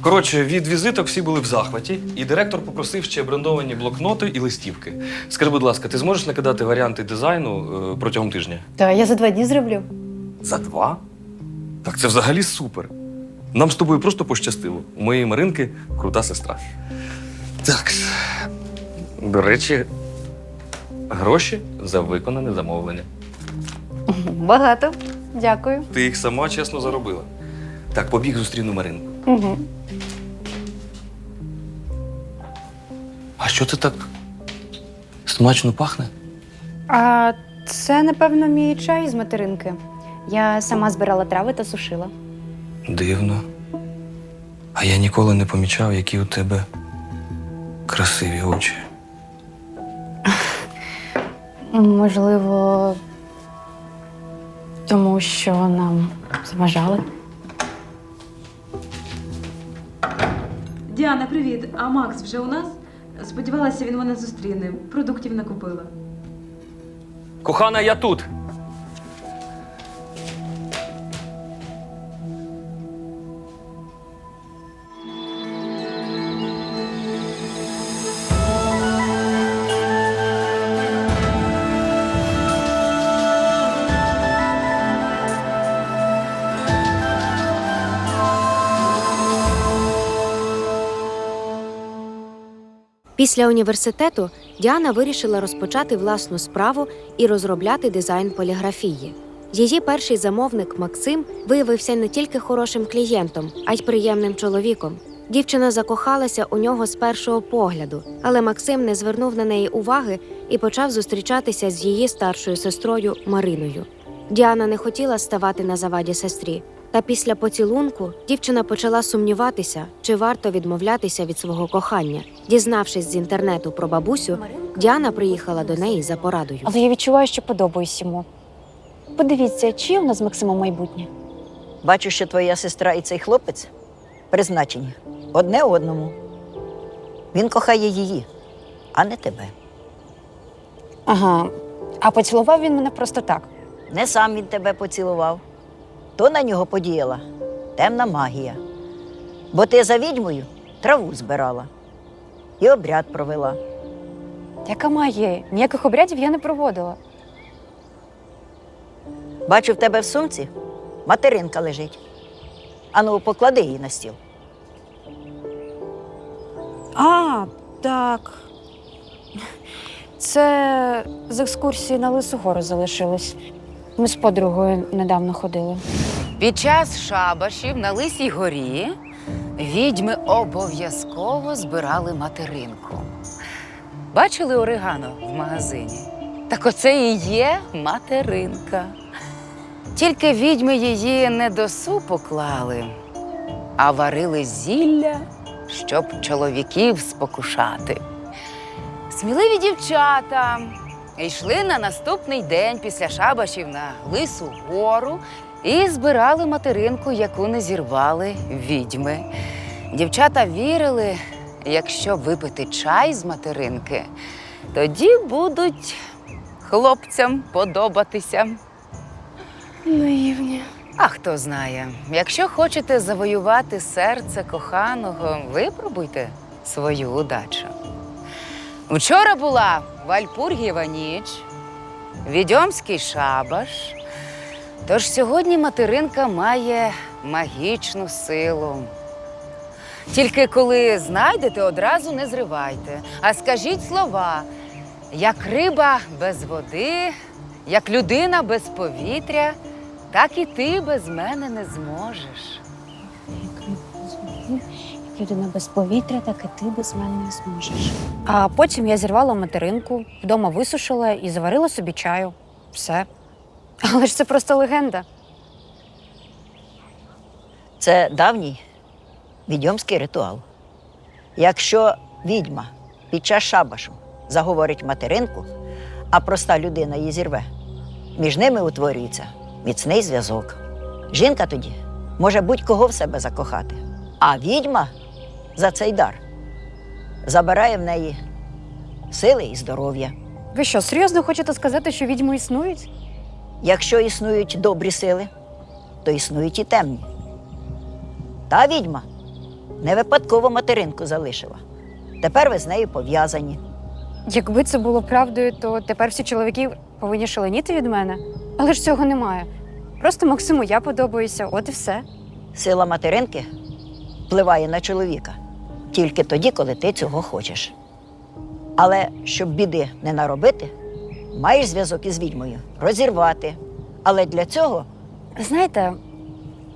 Коротше, від візиток всі були в захваті, і директор попросив ще брендовані блокноти і листівки. Скажи, будь ласка, ти зможеш накидати варіанти дизайну е, протягом тижня? Та я за два дні зроблю. За два? Так це взагалі супер. Нам з тобою просто пощастило. У моєї Маринки крута сестра. Так. До речі, гроші за виконане замовлення. Багато. Дякую. Ти їх сама чесно заробила. Так, побіг зустріну Маринку. Угу. А що це так смачно пахне? А це, напевно, мій чай з материнки. Я сама збирала трави та сушила. Дивно. А я ніколи не помічав, які у тебе красиві очі. Можливо, тому що нам заважали. Діана, привіт. А Макс вже у нас? Сподівалася, він мене зустріне. Продуктів накупила. Кохана, я тут. Після університету Діана вирішила розпочати власну справу і розробляти дизайн поліграфії. Її перший замовник Максим виявився не тільки хорошим клієнтом, а й приємним чоловіком. Дівчина закохалася у нього з першого погляду, але Максим не звернув на неї уваги і почав зустрічатися з її старшою сестрою Мариною. Діана не хотіла ставати на заваді сестрі, та після поцілунку дівчина почала сумніватися, чи варто відмовлятися від свого кохання. Дізнавшись з інтернету про бабусю, Діана приїхала до неї за порадою. Але я відчуваю, що подобаюсь йому. Подивіться, чи є у нас з Максимом майбутнє? Бачу, що твоя сестра і цей хлопець призначені одне одному. Він кохає її, а не тебе. Ага. А поцілував він мене просто так. Не сам він тебе поцілував, то на нього подіяла темна магія. Бо ти за відьмою траву збирала і обряд провела. Яка магія? Ніяких обрядів я не проводила. Бачу, в тебе в сумці материнка лежить. Ану, поклади її на стіл. А, так. Це з екскурсії на Лису гору залишилось. Ми з подругою недавно ходили. Під час шабашів на Лисій горі відьми обов'язково збирали материнку. Бачили орегано в магазині? Так оце і є материнка. Тільки відьми її не до супу клали, а варили зілля, щоб чоловіків спокушати. Сміливі дівчата йшли на наступний день після шабашів на Лису гору і збирали материнку, яку не зірвали відьми. Дівчата вірили, якщо випити чай з материнки, тоді будуть хлопцям подобатися. Наївні. А хто знає, якщо хочете завоювати серце коханого, випробуйте свою удачу. Вчора була Вальпургієва ніч, відьомський шабаш. Тож сьогодні материнка має магічну силу. Тільки коли знайдете, одразу не зривайте, а скажіть слова, як риба без води, як людина без повітря, так і ти без мене не зможеш. Як людина без повітря, так і ти без мене не зможеш. А потім я зірвала материнку, вдома висушила і заварила собі чаю. Все. Але ж це просто легенда. Це давній відьомський ритуал. Якщо відьма під час шабашу заговорить материнку, а проста людина її зірве, між ними утворюється міцний зв'язок. Жінка тоді може будь-кого в себе закохати, а відьма за цей дар забирає в неї сили і здоров'я. Ви що, серйозно хочете сказати, що відьми існують? Якщо існують добрі сили, то існують і темні. Та відьма не випадково материнку залишила. Тепер ви з нею пов'язані. Якби це було правдою, то тепер всі чоловіки повинні шаленіти від мене. Але ж цього немає. Просто Максиму я подобаюся, от і все. Сила материнки впливає на чоловіка тільки тоді, коли ти цього хочеш. Але щоб біди не наробити, маєш зв'язок із відьмою розірвати. Але для цього Знаєте,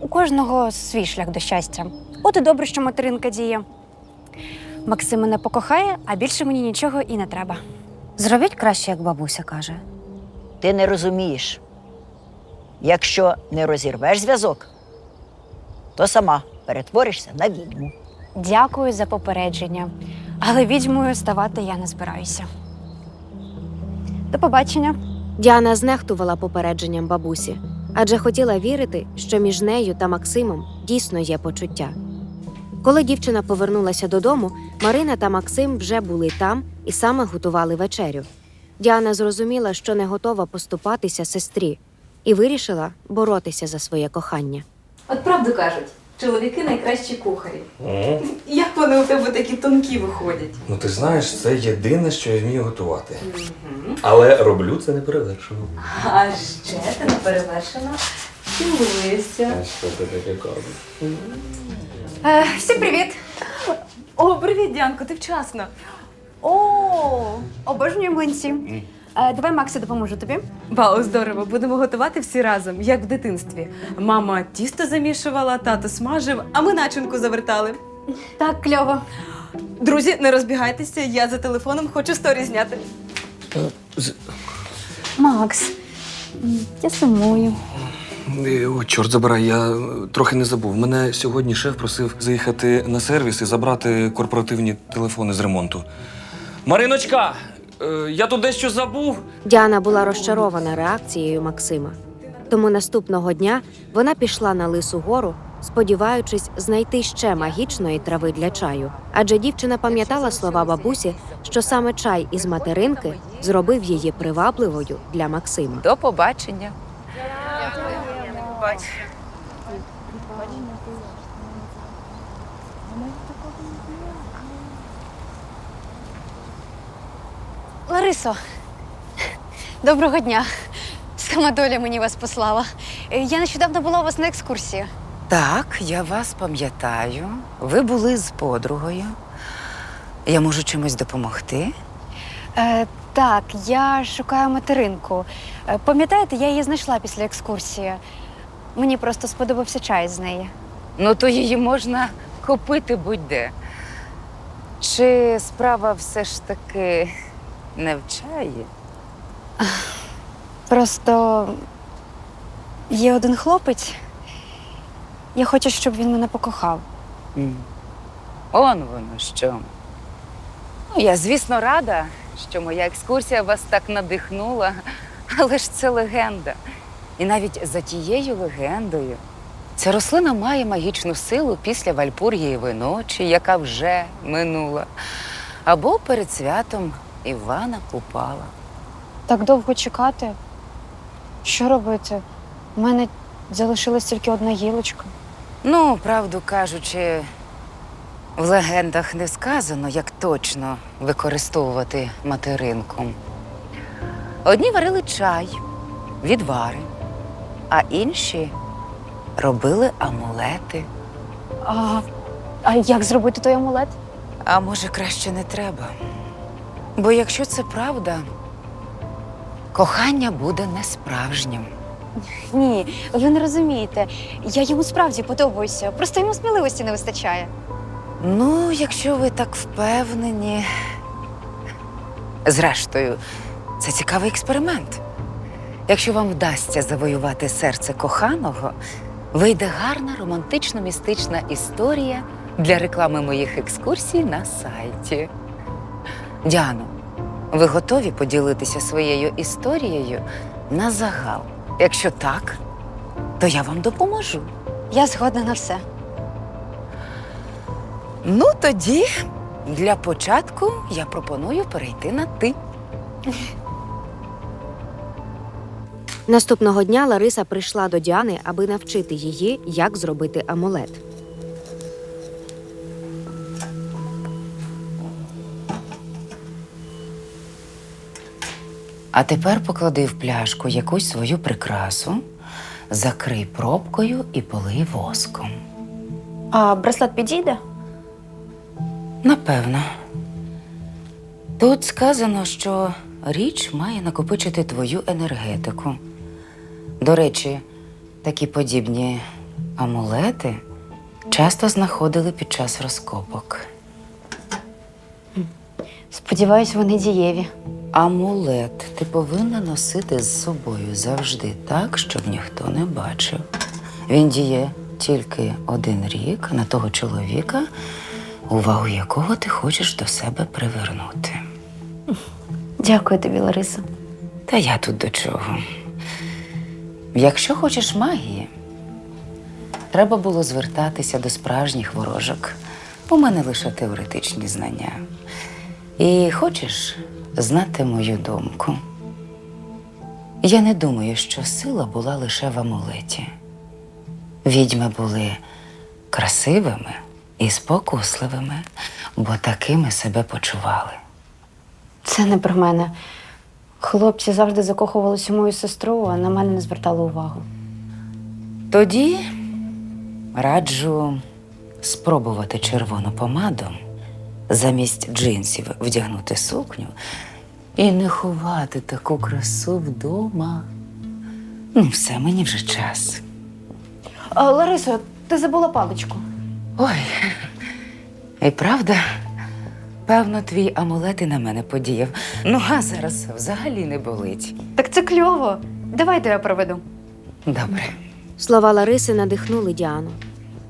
у кожного свій шлях до щастя. От і добре, що материнка діє. Максим мене покохає, а більше мені нічого і не треба. Зробіть краще, як бабуся каже. ти не розумієш. Якщо не розірвеш зв'язок, то сама перетворишся на відьму. Дякую за попередження. Але відьмою ставати я не збираюся. До побачення. Діана знехтувала попередженням бабусі, адже хотіла вірити, що між нею та Максимом дійсно є почуття. Коли дівчина повернулася додому, Марина та Максим вже були там і саме готували вечерю. Діана зрозуміла, що не готова поступатися сестрі, і вирішила боротися за своє кохання. От правду кажуть, чоловіки найкращі кухарі. Як вони у тебе такі тонкі виходять? Ну ти знаєш, це єдине, що я вмію готувати. Але роблю це неперевершено. А ще ти неперевершено цілуєшся. що ти таке кажеш? Е, всім привіт! О, привіт, Діанко, ти вчасно. О, обожнюю млинці. Е, давай, Максі, допоможу тобі. Вау, здорово, будемо готувати всі разом, як в дитинстві. Мама тісто замішувала, тато смажив, а ми начинку завертали. Так, кльово. Друзі, не розбігайтеся, я за телефоном хочу сторі зняти. Макс, м, я сумую. Е, О, чорт забирай, я е, трохи не забув. Мене сьогодні шеф просив заїхати на сервіс і забрати корпоративні телефони з ремонту. Мариночка, е, я тут дещо забув. Діана була розчарована реакцією Максима. Тому наступного дня вона пішла на лису гору, сподіваючись знайти ще магічної трави для чаю. Адже дівчина пам'ятала слова бабусі, що саме чай із материнки зробив її привабливою для Максима. До побачення. Ларисо, доброго дня. Сама доля мені вас послала. Е, Я нещодавно була у вас на екскурсії. Так, я вас пам'ятаю. Ви були з подругою. Я можу чимось допомогти. Е, так, я шукаю материнку. Е, пам'ятаєте, я її знайшла після екскурсії. Мені просто сподобався чай з неї. Ну, то її можна купити будь-де. Чи справа все ж таки не в чаї? Просто є один хлопець. Я хочу, щоб він мене покохав. Он воно що. Ну, я, звісно, рада, що моя екскурсія вас так надихнула, але ж це легенда. І навіть за тією легендою ця рослина має магічну силу після Вальпургієвої ночі, яка вже минула, або перед святом Івана Купала. Так довго чекати. Що робити? У мене залишилась тільки одна гілочка. Ну, правду кажучи, в легендах не сказано, як точно використовувати материнку. Одні варили чай, відвари, а інші робили амулети. А, а як зробити той амулет? А може, краще не треба. Бо якщо це правда, кохання буде несправжнім. Ні, ви не розумієте. Я йому справді подобаюся. Просто йому сміливості не вистачає. Ну, якщо ви так впевнені. Зрештою, це цікавий експеримент. Якщо вам вдасться завоювати серце коханого, вийде гарна романтично-містична історія для реклами моїх екскурсій на сайті. Діано, ви готові поділитися своєю історією на загал? Якщо так, то я вам допоможу. Я згодна на все. Ну, тоді для початку я пропоную перейти на ти. Наступного дня Лариса прийшла до Діани, аби навчити її, як зробити амулет. А тепер поклади в пляшку якусь свою прикрасу, закрий пробкою і полий воском. А браслет підійде? Напевно. Тут сказано, що річ має накопичити твою енергетику. До речі, такі подібні амулети часто знаходили під час розкопок. Сподіваюсь, вони дієві. Амулет ти повинна носити з собою завжди так, щоб ніхто не бачив. Він діє тільки один рік на того чоловіка, увагу якого ти хочеш до себе привернути. Дякую тобі, Лариса. Та я тут до чого. Якщо хочеш магії, треба було звертатися до справжніх ворожок. У мене лише теоретичні знання. І хочеш знати мою думку? Я не думаю, що сила була лише в амулеті. Відьми були красивими і спокусливими, бо такими себе почували. Це не про мене. Хлопці завжди закохувалися у мою сестру, а на мене не звертали увагу. Тоді раджу спробувати червону помаду, замість джинсів вдягнути сукню і не ховати таку красу вдома. Ну, все, мені вже час. А, Ларисо, ти забула паличку. Ой, і правда, певно, твій амулет і на мене подіяв. Ну, а зараз взагалі не болить. Так це кльово. Давайте я проведу. Добре. Слова Лариси надихнули Діану.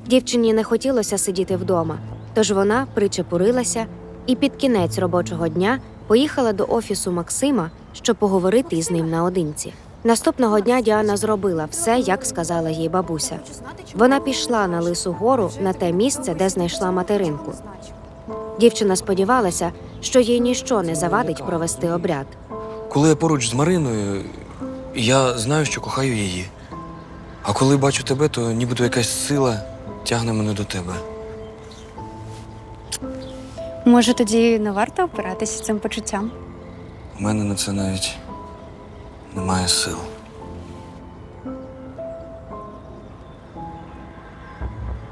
Дівчині не хотілося сидіти вдома, тож вона причепурилася і під кінець робочого дня поїхала до офісу Максима, щоб поговорити із ним наодинці. Наступного дня Діана зробила все, як сказала їй бабуся. Вона пішла на лису гору на те місце, де знайшла материнку. Дівчина сподівалася, що їй ніщо не завадить провести обряд. Коли я поруч з Мариною, я знаю, що кохаю її. А коли бачу тебе, то нібито якась сила тягне мене до тебе. Може, тоді не варто опиратися цим почуттям? У мене на це навіть немає сил.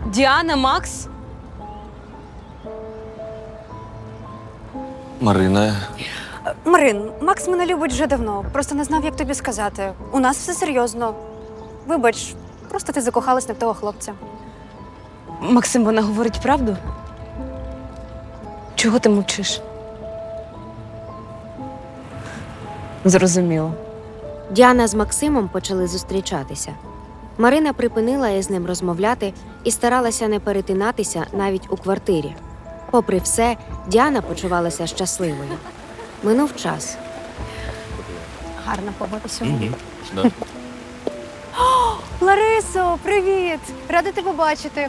Діана, Макс, Марина, Марин, Макс мене любить вже давно. Просто не знав, як тобі сказати. У нас все серйозно. Вибач, просто ти закохалась не в того хлопця. Максим, вона говорить правду? Чого ти мовчиш? Зрозуміло. Діана з Максимом почали зустрічатися. Марина припинила із ним розмовляти і старалася не перетинатися навіть у квартирі. Попри все, Діана почувалася щасливою. Минув час. Гарна погода сьогодні. Ларисо, привіт! Рада тебе бачити.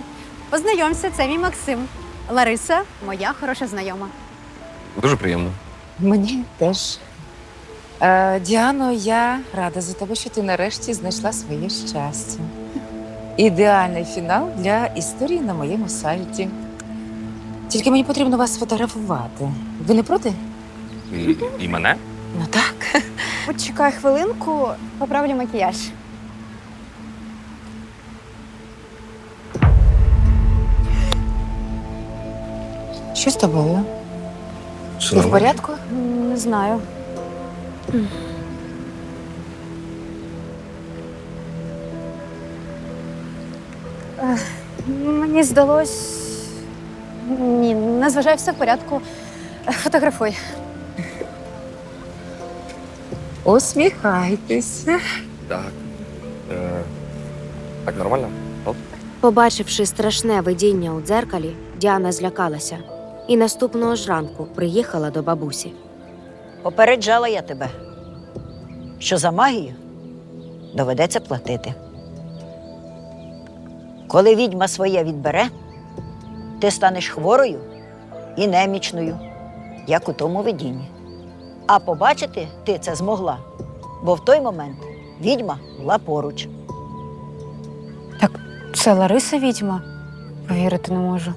Познайомся, це мій Максим. Лариса, моя хороша знайома. дуже приємно. Мені теж. Е, Діано, я рада за тебе, що ти нарешті знайшла своє щастя. Ідеальний фінал для історії на моєму сайті. Тільки мені потрібно вас сфотографувати. Ви не проти? І, і мене? Ну так. От чекай хвилинку, поправлю макіяж. Що з тобою? Все Ти в порядку? Не знаю. Ех, Мені здалось. Ні, не зважай, все в порядку. Фотографуй. Усміхайтеся. Так. Е, так, нормально? Оп. Побачивши страшне видіння у дзеркалі, Діана злякалася і наступного ж ранку приїхала до бабусі. Попереджала я тебе, що за магію доведеться платити. Коли відьма своє відбере, ти станеш хворою і немічною, як у тому видінні. А побачити ти це змогла, бо в той момент відьма була поруч. Так Це Лариса відьма. Повірити не можу.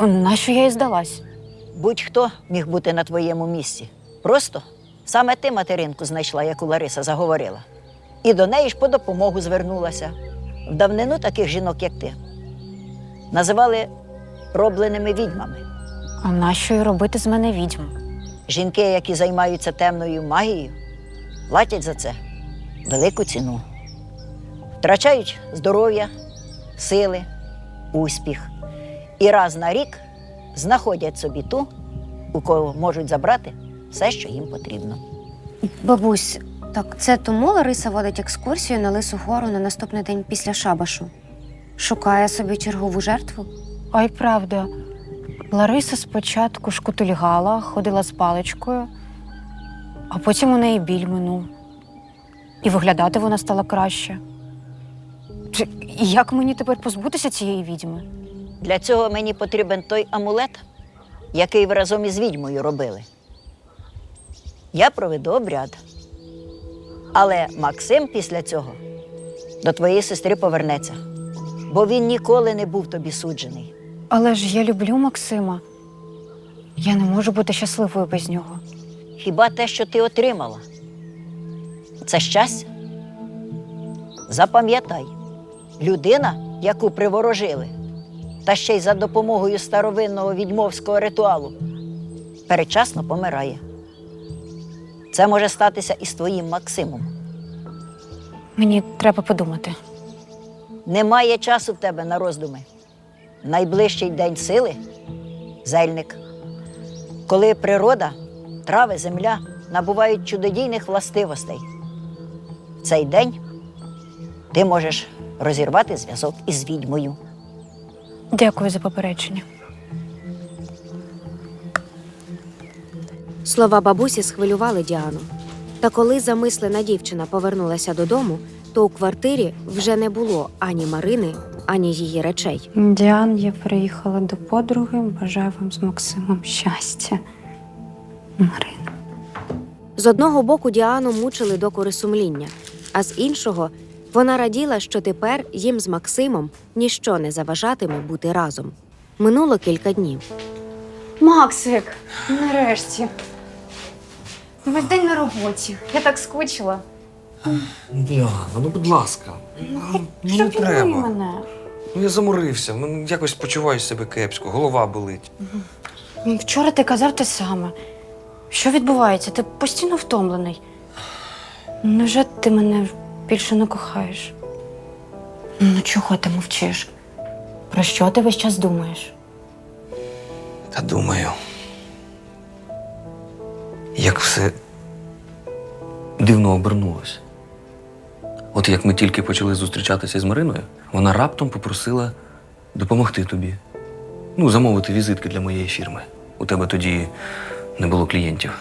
Нащо я їй здалась? Будь-хто міг бути на твоєму місці. Просто Саме ти материнку знайшла, яку Лариса заговорила. І до неї ж по допомогу звернулася. В давнину таких жінок, як ти, називали робленими відьмами. А нащо й робити з мене відьму? Жінки, які займаються темною магією, платять за це велику ціну. Втрачають здоров'я, сили, успіх. І раз на рік знаходять собі ту, у кого можуть забрати все, що їм потрібно. Бабусь, так це тому Лариса водить екскурсію на Лису гору на наступний день після шабашу. Шукає собі чергову жертву. Ой, правда. Лариса спочатку шкутильгала, ходила з паличкою, а потім у неї біль минув. І виглядати вона стала краще. Чи- як мені тепер позбутися цієї відьми? Для цього мені потрібен той амулет, який ви разом із відьмою робили. Я проведу обряд. Але Максим після цього до твоєї сестри повернеться, бо він ніколи не був тобі суджений. Але ж я люблю Максима. Я не можу бути щасливою без нього. Хіба те, що ти отримала? Це щастя? Запам'ятай, людина, яку приворожили, та ще й за допомогою старовинного відьмовського ритуалу, передчасно помирає. Це може статися і з твоїм Максимом. Мені треба подумати. Немає часу в тебе на роздуми. Найближчий день сили зельник. Коли природа, трави, земля набувають чудодійних властивостей. В цей день ти можеш розірвати зв'язок із відьмою. Дякую за попередження. Слова бабусі схвилювали Діану. Та коли замислена дівчина повернулася додому, то у квартирі вже не було ані Марини, ані її речей. Діан, я приїхала до подруги. Бажаю вам з Максимом щастя. Марина. З одного боку Діану мучили докори сумління, а з іншого вона раділа, що тепер їм з Максимом ніщо не заважатиме бути разом. Минуло кілька днів. Максик, нарешті. Весь день на роботі. Я так скучила. Діана, ну будь ласка. Ну, не Що треба. мене? Ну я заморився, ну, якось почуваю себе кепсько, голова болить. Ну, Вчора ти казав те саме. Що відбувається? Ти постійно втомлений. Невже ти мене більше не кохаєш? Ну, чого ти мовчиш? Про що ти весь час думаєш? Та думаю. Як все дивно обернулося. От як ми тільки почали зустрічатися з Мариною, вона раптом попросила допомогти тобі. Ну, замовити візитки для моєї фірми. У тебе тоді не було клієнтів.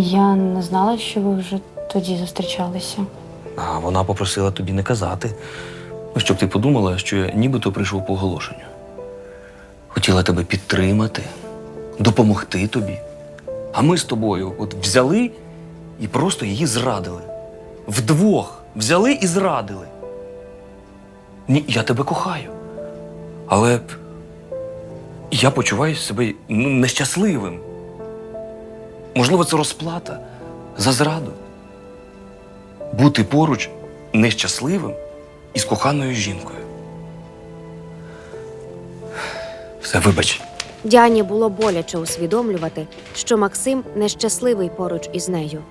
Я не знала, що ви вже тоді зустрічалися. А вона попросила тобі не казати, ну, щоб ти подумала, що я нібито прийшов по оголошенню. Хотіла тебе підтримати, допомогти тобі. А ми з тобою от взяли і просто її зрадили. Вдвох взяли і зрадили. Ні, я тебе кохаю. Але я почуваю себе ну, нещасливим. Можливо, це розплата за зраду бути поруч нещасливим із коханою жінкою. Все, вибач. Діані було боляче усвідомлювати, що Максим нещасливий поруч із нею.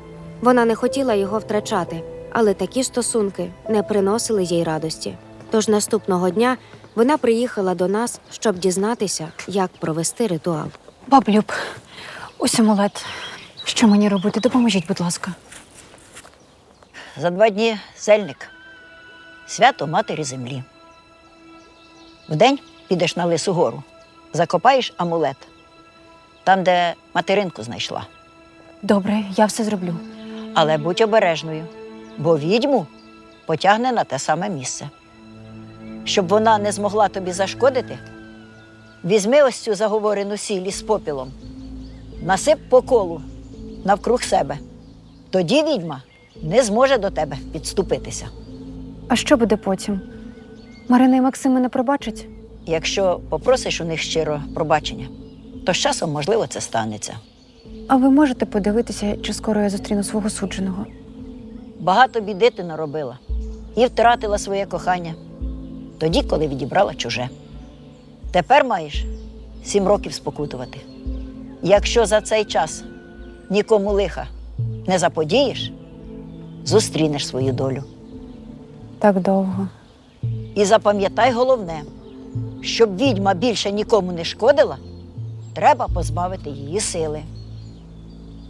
Вона не хотіла його втрачати, але такі стосунки не приносили їй радості. Тож наступного дня вона приїхала до нас, щоб дізнатися, як провести ритуал. Баблюб, ось амулет. Що мені робити? Допоможіть, будь ласка. За два дні зельник. Свято Матері Землі. Вдень підеш на Лису гору, закопаєш амулет там, де материнку знайшла. Добре, я все зроблю. Але будь обережною, бо відьму потягне на те саме місце. Щоб вона не змогла тобі зашкодити, візьми ось цю заговорену сіль із попілом, насип по колу навкруг себе. Тоді відьма не зможе до тебе підступитися. А що буде потім? Марина і Максим мене пробачать? Якщо попросиш у них щиро пробачення, то з часом, можливо, це станеться. А ви можете подивитися, чи скоро я зустріну свого судженого? Багато біди ти наробила і втратила своє кохання тоді, коли відібрала чуже. Тепер маєш сім років спокутувати. Якщо за цей час нікому лиха не заподієш, зустрінеш свою долю. Так довго. І запам'ятай головне, щоб відьма більше нікому не шкодила, треба позбавити її сили.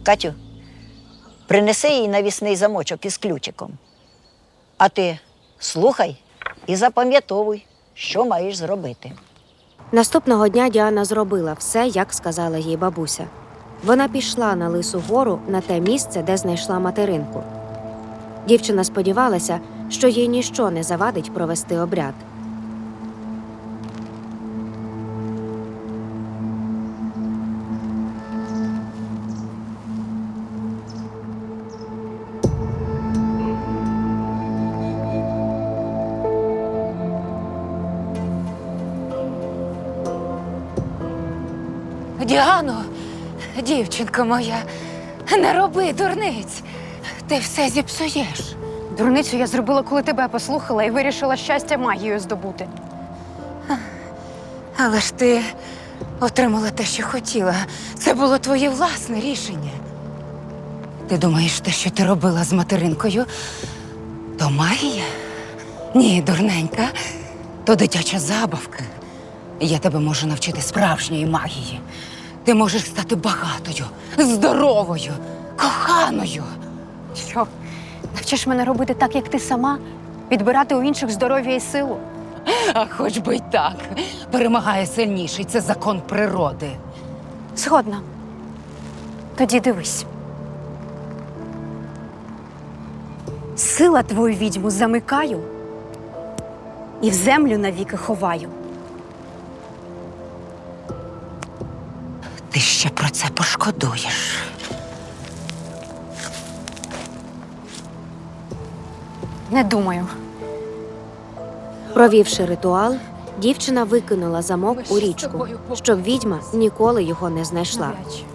Катю, принеси їй навісний замочок із ключиком. А ти слухай і запам'ятовуй, що маєш зробити. Наступного дня Діана зробила все, як сказала їй бабуся. Вона пішла на лису гору на те місце, де знайшла материнку. Дівчина сподівалася, що їй ніщо не завадить провести обряд. Діано, дівчинка моя, не роби дурниць. Ти все зіпсуєш. Дурницю я зробила, коли тебе послухала і вирішила щастя магією здобути. Але ж ти отримала те, що хотіла. Це було твоє власне рішення. Ти думаєш, те, що ти робила з материнкою, то магія? Ні, дурненька, то дитяча забавка. Я тебе можу навчити справжньої магії. Ти можеш стати багатою, здоровою, коханою. Що? Навчиш мене робити так, як ти сама, відбирати у інших здоров'я і силу. А хоч би й так. Перемагає сильніший. Це закон природи. Згодна. Тоді дивись. Сила твою відьму замикаю і в землю навіки ховаю. Ти ще про це пошкодуєш. Не думаю. Провівши ритуал, дівчина викинула замок у річку, щоб відьма ніколи його не знайшла.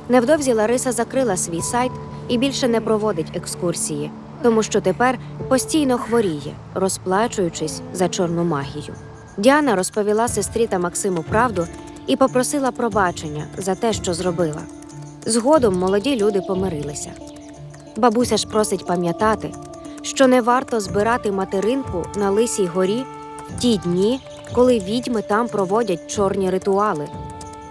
Невдовзі Лариса закрила свій сайт і більше не проводить екскурсії, тому що тепер постійно хворіє, розплачуючись за чорну магію. Діана розповіла сестрі та Максиму правду і попросила пробачення за те, що зробила. Згодом молоді люди помирилися. Бабуся ж просить пам'ятати, що не варто збирати материнку на лисій горі в ті дні, коли відьми там проводять чорні ритуали.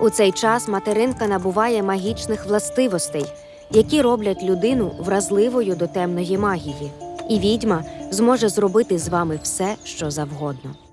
У цей час материнка набуває магічних властивостей, які роблять людину вразливою до темної магії, і відьма зможе зробити з вами все, що завгодно.